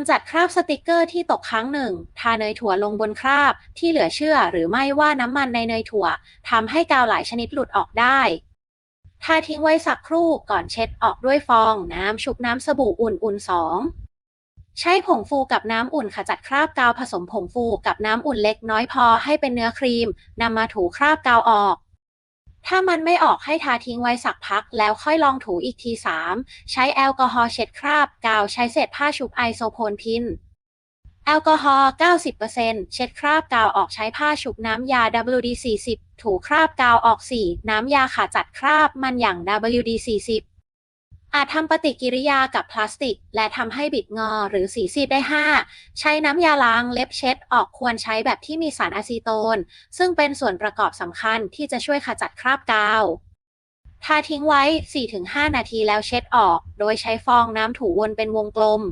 ำจัดคราบสติกเกอร์ที่ตกค้างหนึ่ง ทาเนยถั่วลงบนคราบ ที่เหลือเชื่อหรือไม่ว่าน้ำมันในเนยถั่วทำให้กาวหลายชนิดหลุดออกได้ทาทิ้งไว้สักครู่ก่อนเช็ดออกด้วยฟองน้ำชุบน้ำสบู่อุ่นๆสองใช้ผงฟูกับน้ำอุ่นขจัดคราบกาวผสมผงฟูกับน้ำอุ่นเล็กน้อยพอให้เป็นเนื้อครีมนำมาถูคราบกาวออก ถ้ามันไม่ออกให้ทาทิ้งไว้สักพัก แล้วค่อยลองถูอีกที 3 ใช้แอลกอฮอล์เช็ดคราบ กาวใช้เศษผ้าชุบไอโซโพนพินแอลกอฮอล์ 90%เช็ดคราบกาวออกใช้ผ้าชุบน้ำยา WD-40 ถูคราบกาวออก 4 น้ำยาขจัดคราบมันอย่าง WD-40 อาจทำปฏิกิริยากับพลาสติก และทำให้บิดงอหรือสีซีดได้ 5 ใช้น้ำยาล้างเล็บเช็ดออกควรใช้แบบที่มีสารอะซีโตน ซึ่งเป็นส่วนประกอบสำคัญที่จะช่วยขจัดคราบกาวทาทิ้งไว้ 4-5 นาทีแล้วเช็ดออก โดยใช้ฟองน้ำถูวนเป็นวงกลม